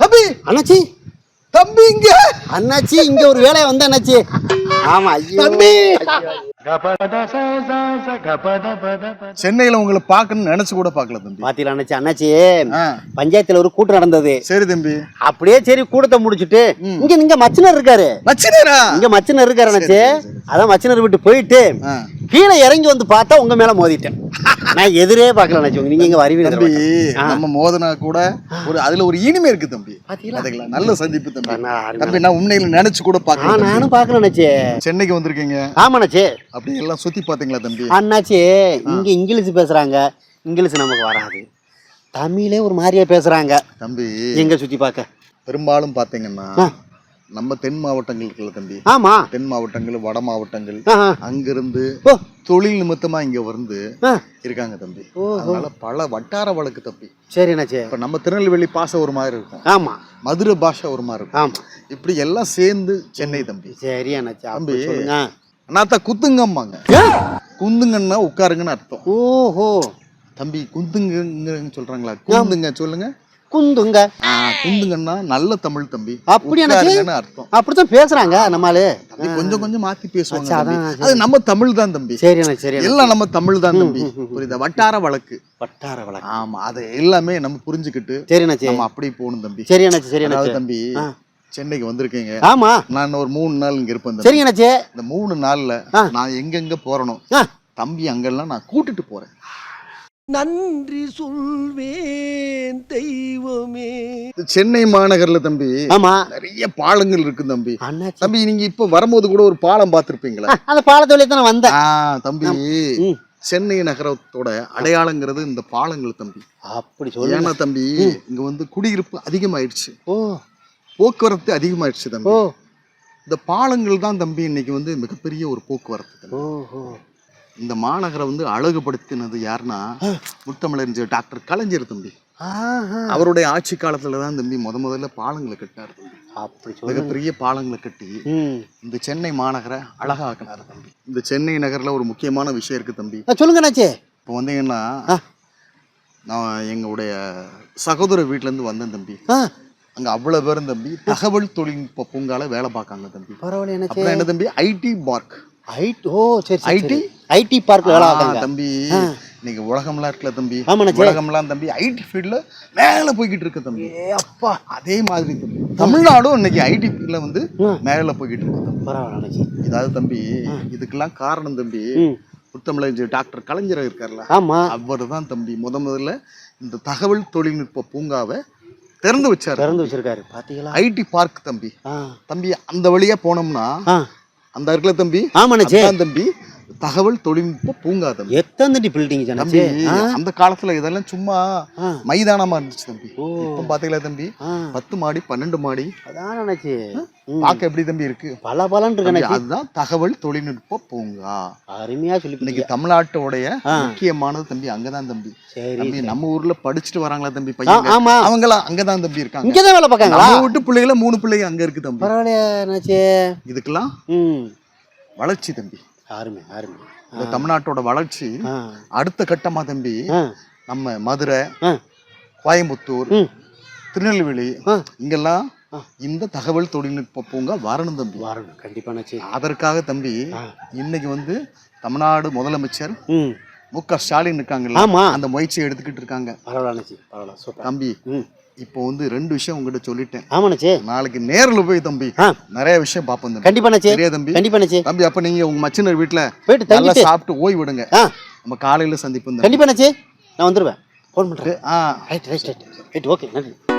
தம்பி! அண்ணாச்சி? தம்பி இங்க! அண்ணாச்சி இங்க ஒரு வேலையை வந்த அண்ணாச்சி. ஆமா ஐயோ. தம்பி! சென்னையில உங்களை பார்க்கணும்னு நினைச்சு கூட பார்க்கல தம்பி. பாத்தீங்களா அண்ணாச்சி? அண்ணாச்சி பஞ்சாயத்துல ஒரு கூட்டம் நடந்தது. சரி தம்பி. அப்படியே சரி கூட்டத்தை முடிச்சிட்டு இங்க நீங்க மச்சினர் இருக்காரு. மச்சினரா? இங்க மச்சினர் இருக்காரு அண்ணாச்சி. அதான் மச்சினர் விட்டு போயிட்டு. கீழே இறங்கி வந்து பார்த்தா உங்க மேல மோதிட்டேன். நான் எதிரே பார்க்கல அண்ணாச்சி நீங்க இங்க தம்பி வருவீங்க நம்ம மோதனா கூட ஒரு அதுல ஒரு இனிமை இருக்கு தம்பி. பாத்தீங்களா? நல்ல சந்திப்பு தம்பி. தம்பி நான் உண்மையில நினைச்சு கூட தம்பி. நானும் பார்க்கல அண்ணாச்சி சென்னைக்கு வந்திருக்கீங்க. ஆமா அண்ணாச்சி அப்படி எல்லாம் சுத்தி பாத்தீங்களா தம்பி? அண்ணாச்சி இங்க இங்கிலீஷ் பேசுறாங்க. இங்கிலீஷ் நமக்கு வராது. தமிழே ஒரு மாதிரியா பேசுறாங்க. தம்பி. எங்க சுத்தி பார்க்க? பெரும்பாலும் பாத்தீங்கன்னா. நம்ம தென் மாவட்டங்கள் இருக்குல்ல தம்பி. ஆமா. தென் மாவட்டங்கள் வட மாவட்டங்கள். அங்கிருந்து தொழில் நிமித்தமா இங்க வந்து. இருக்காங்க தம்பி. அதனால பல வட்டார வழக்கு தம்பி. சரி அண்ணாச்சி இப்ப நம்ம திருநெல்வேலி பாஷை ஒரு மாதிரி இருக்கும். ஆமா. மதுரை பாஷை ஒரு மாதிரி இருக்கும். ஆமா. இப்படி எல்லாம் சேர்ந்து சென்னை தம்பி. சரி அண்ணாச்சி தம்பி. அண்ணாத்தா குத்துங்கம்மாங்க? குந்துங்கன்னா உட்காருங்கன்னு அர்த்தம். ஓஹோ. தம்பி குந்துங்க சொல்றாங்களா? குந்துங்க சொல்லுங்க. குந்துங்க. ஆ, குந்துங்கன்னா நல்ல தமிழ் தம்பி. அப்படி எனக்கு? அர்த்தம். அப்படித்தான் பேசுறாங்க நம்மளு. கொஞ்சம் கொஞ்சம் மாத்தி பேசுவாங்க அது நம்ம தமிழ் தான் தம்பி. சரி அண்ணா சரி எல்லாம் நம்ம தமிழ் தான் தம்பி. புரியுதா? வட்டார வழக்கு. வட்டார வழக்கு. ஆமா அதை எல்லாமே நம்ம புரிஞ்சுக்கிட்டு சரி அண்ணாச்சி நம்ம அப்படி போகணும் தம்பி. சரி அண்ணாச்சி சரி தம்பி. சென்னைக்கு வந்திருக்கீங்க. ஆமா. நான் ஒரு மூணு நாள் இங்க இருப்பேன் அண்ணாச்சி இந்த மூணு நாள்ல. நான் எங்கெங்க போறணும் தம்பி அங்கெல்லாம் நான் கூட்டிட்டு போறேன். நன்றி சொல்வேன் தெய்வமே. இந்த சென்னை மாநகர்ல தம்பி ஆமா. நிறைய பாலங்கள் இருக்கு தம்பி. தம்பி நீங்க இப்ப வரும்போது கூட ஒரு பாலம் பார்த்திருப்பீங்களா? அந்த பாலத்தோட தான் வந்தேன். தம்பி. சென்னை நகரத்தோட அடையாளங்கிறது இந்த பாலங்கள் தம்பி. அப்படி சொல்லு ஏன்னா தம்பி இங்க வந்து குடியிருப்பு அதிகமாயிடுச்சு. ஓ. போக்குவரத்து அதிகமாயிடுச்சு தம்பி. ஓ. இந்த பாலங்கள் தான் தம்பி இன்னைக்கு வந்து மிகப்பெரிய ஒரு போக்குவரத்து தம்பி. இந்த மாநகரை வந்து அழகுபடுத்தினது யாருன்னா முத்தமிழறிஞர் டாக்டர் கலைஞர் தம்பி. அவருடைய ஆட்சி காலத்துல தான் தம்பி முத முதல்ல பாலங்களை கட்டார் தம்பி. அப்படி மிகப்பெரிய பாலங்களை கட்டி இந்த சென்னை மாநகரை அழகாக்கினார் தம்பி. இந்த சென்னை நகர்ல ஒரு முக்கியமான விஷயம் இருக்கு தம்பி. சொல்லுங்க அண்ணாச்சி. இப்போ வந்தீங்கன்னா. நான் எங்களுடைய சகோதர வீட்ல இருந்து வந்தேன் தம்பி. அங்க அவ்வளவு பேரும் தம்பி தகவல் தொழில்நுட்ப பூங்கால வேலை பார்க்காங்க தம்பி. பரவாயில்ல என்ன தம்பி? ஐடி பார்க் ஐடி ஓ சரி IT? ஐடி? பார்க்ல வேலை தம்பி. இன்னைக்கு உலகம்லாம் இருக்குல்ல தம்பி. உலகம்லாம் தம்பி ஐடி ஃபீல்ட்ல மேல போய்கிட்டு இருக்கு தம்பி. அப்பா. அதே மாதிரி தம்பி. தமிழ்நாடும் இன்னைக்கு ஐடி ஃபீல்ட்ல வந்து. மேல போய்கிட்டு இருக்கு தம்பி. பரவாயில்ல இதாவது தம்பி இதுக்கெல்லாம் காரணம் தம்பி ம். முத்தமிழர் டாக்டர் கலைஞர் இருக்கார்ல ஆமா. அவர் தான் தம்பி. முத முதல்ல இந்த தகவல் தொழில்நுட்ப பூங்காவை திறந்து வச்சாரு. திறந்து வச்சிருக்காரு பாத்தீங்களா? ஐடி பார்க் தம்பி. தம்பி அந்த வழியா போனோம்னா அந்த இருக்குல்ல தம்பி அதான் தம்பி. தகவல் தொழில்நுட்ப பூங்கா தம்பி எத்தனை பில்டிங் தம்பி அந்த காலத்துல இதெல்லாம் சும்மா. மைதானமா இருந்துச்சு தம்பி. இப்ப பாத்தீங்களா தம்பி? பத்து மாடி பன்னெண்டு மாடி. அதான் ம். பார்க்க எப்படி தம்பி இருக்கு? பல பலன் இருக்கு அதுதான் தகவல் தொழில்நுட்ப பூங்கா. அருமையா சொல்லி இன்னைக்கு தமிழ்நாட்டோடைய. முக்கியமானது தம்பி அங்கதான் தம்பி. தம்பி நம்ம ஊர்ல படிச்சுட்டு வராங்களா தம்பி பையன் ஆமா. அவங்களாம் அங்கதான் தம்பி இருக்காங்க. இங்கதான் வேலை பார்க்காங்களா நம்ம வீட்டு பிள்ளைகள மூணு பிள்ளைங்க அங்க இருக்கு தம்பி. பரவாயில்லையா இதுக்கெல்லாம் வளர்ச்சி தம்பி. அருமை அருமை. இந்த தமிழ்நாட்டோட வளர்ச்சி அடுத்த கட்டமா தம்பி நம்ம மதுரை கோயம்புத்தூர் திருநெல்வேலி. இங்கெல்லாம். இந்த தகவல் தொழில்நுட்ப பூங்கா வரணும் தம்பி. வரணும் கண்டிப்பா அண்ணாச்சி அதற்காக தம்பி. இன்னைக்கு வந்து தமிழ்நாடு முதலமைச்சர் ம். க ஸ்டாலின் இருக்காங்கல்ல ஆமா. அந்த முயற்சியை எடுத்துக்கிட்டு இருக்காங்க. பரவாயில்ல பரவாயில்ல தம்பி இப்போ வந்து ரெண்டு விஷயம் உங்ககிட்ட சொல்லிட்டேன். ஆமா அண்ணாச்சி. நாளைக்கு நேர்ல போய் தம்பி நிறைய விஷயம் பார்ப்போம் கண்டிப்பா சரியா தம்பி? கண்டிப்பா தம்பி அப்ப நீங்க உங்க மச்சினர் வீட்டுல போயிட்டு நல்லா சாப்பிட்டு ஓய்வு விடுங்க. நம்ம காலையில சந்திப்போம். கண்டிப்பா நான் வந்துருவேன். ஃபோன் பண்றேன். ஆ. Right right right right okay நன்றி.